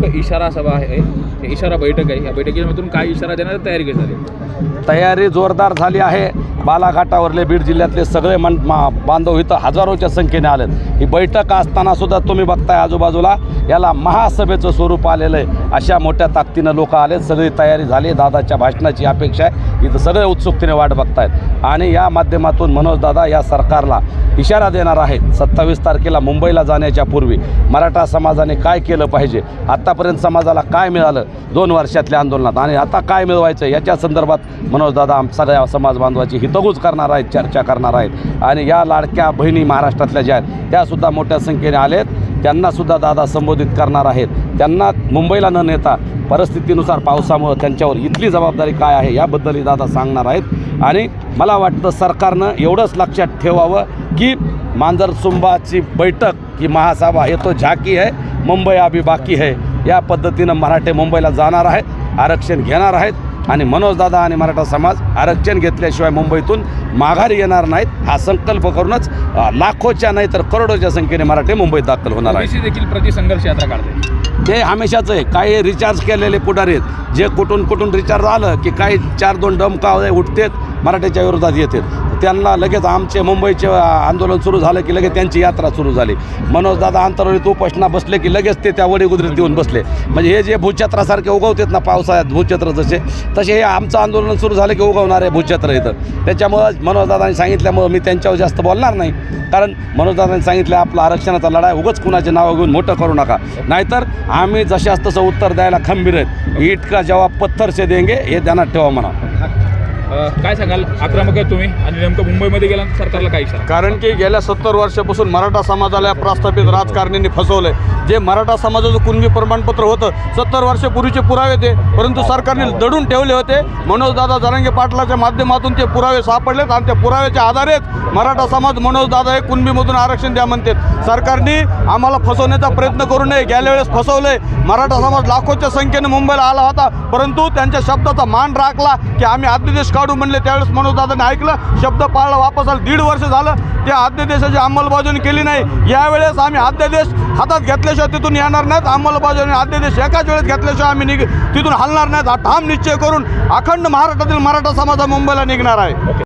नेमकं इशारा सभा आहे इशारा बैठक आहे. या बैठकीमधून काय इशारा देण्याची तयारी केली झाली तयारी जोरदार झाली आहे. बालाघाटावरले बीड जिल्ह्यातले सगळे मन मा- बांधव इथं हजारोच्या संख्येने आलेत. ही बैठक असतानासुद्धा तुम्ही बघताय आजूबाजूला. याला महासभेचं स्वरूप आलेलं आहे अशा मोठ्या ताकदीनं लोक आलेत. सगळी तयारी झाली. दादाच्या भाषणाची अपेक्षा आहे. इथं सगळे उत्सुकतेने वाट बघतायत. आणि या माध्यमातून मनोज दादा या सरकारला इशारा देणार आहेत. सत्तावीस तारखेला मुंबईला जाण्याच्या पूर्वी मराठा समाजाने काय केलं पाहिजे? आत्तापर्यंत समाजाला काय मिळालं? दोन वर्षातल्या आंदोलनात. आणि आता काय मिळवायचं? याच्या संदर्भात मनोज दादा सगळ्या समाज बांधवाची हितगुज करणार आहेत चर्चा करणार आहेत. आणि या लाडक्या बहिणी महाराष्ट्रातल्या ज्या आहेत त्यासुद्धा मोठ्या संख्येने आलेत. त्यांनासुद्धा दादा संबोधित करणार आहेत. त्यांना मुंबईला न नेता परिस्थितीनुसार पावसामुळं त्यांच्यावर इथली जबाबदारी काय आहे याबद्दलही दादा सांगणार आहेत. आणि मला वाटतं सरकारनं एवढंच लक्षात ठेवावं की मांजरसुंबाची बैठक ही महासभा हे तो झाकी आहे मुंबई अभी बाकी आहे. या पद्धतीनं मराठे मुंबईला जाणार आहेत आरक्षण घेणार आहेत. आणि मनोजदादा आणि मराठा समाज आरक्षण घेतल्याशिवाय मुंबईतून माघारी येणार नाहीत. हा संकल्प करूनच लाखोच्या नाही तर करोडोच्या संख्येने मराठे मुंबईत दाखल होणार ओबीसी देखील प्रतिसंघर्ष यात्रा काढते. ते हमेशाच आहे. काही रिचार्ज केलेले पुढारी आहेत. जे कुठून कुठून रिचार्ज आलं की काही चार दोन डमका उठतेत मराठीच्या विरोधात येतात. त्यांना लगेच आमचे मुंबईचे आंदोलन सुरू झालं की लगेच त्यांची यात्रा सुरू झाली. मनोजदादा आंतरवलीत उपोषणा बसले की लगेच ते त्या वडीगुजरीत येऊन बसले. म्हणजे हे जे भूछत्रासारखे उगवतात ना पावसाळ्यात भूछत्र जसे तसे हे आमचं आंदोलन सुरू झालं की उगवणारे भूछत्र इथं. त्याच्यामुळं मनोजदादांनी सांगितल्यामुळं मी त्यांच्यावर जास्त बोलणार नाही. कारण मनोजदादांनी सांगितलं आपला आरक्षणाचा लढा उगच कुणाचे नावं घेऊन मोठं करू नका. नाहीतर आम्ही जशास तसं उत्तर द्यायला खंबीर आहेत. इटका जेव्हा जवाब पत्थर से देंगे हे ध्यानात ठेवा म्हणा. काय सांगाल? आक्रमक आहे तुम्ही आणि नेमकं मुंबईमध्ये गेल्यानंतर सरकारला काय इशारा कारण की गेल्या सत्तर वर्षापासून मराठा समाजाला या प्रस्थापित राजकारण्यांनी फसवलंय. जे मराठा समाजाचं कुणबी प्रमाणपत्र होतं सत्तर वर्षापूर्वीचे पुरावे ते परंतु सरकारने दडून ठेवले होते. मनोजदादा जरांगे पाटलाच्या माध्यमातून ते पुरावे सापडलेत आणि त्या पुराव्याच्या आधारेच मराठा समाज मनोजदादा हे कुणबीमधून आरक्षण द्या म्हणतात सरकारने आम्हाला फसवण्याचा प्रयत्न करू नये. गेल्या वेळेस फसवलंय. मराठा समाज लाखोच्या संख्येने मुंबईला आला होता परंतु त्यांच्या शब्दाचा मान राखला की आम्ही अध्यादेश काढू म्हणले त्यावेळेस मनोजदादाने ऐकलं शब्द पाळला वापस आला. दीड वर्ष झालं त्या अध्यादेशाची अंमलबजावणी केली नाही. यावेळेस आम्ही अध्यादेश हातात घेतल्याशिवाय तिथून येणार नाहीत. अंमलबजावणी अध्यादेश एकाच वेळेस घेतल्याशिवाय आम्ही निघ तिथून हलणार नाहीत. हा ठाम निश्चय करून अखंड महाराष्ट्रातील मराठा समाज मुंबईला निघणार आहे.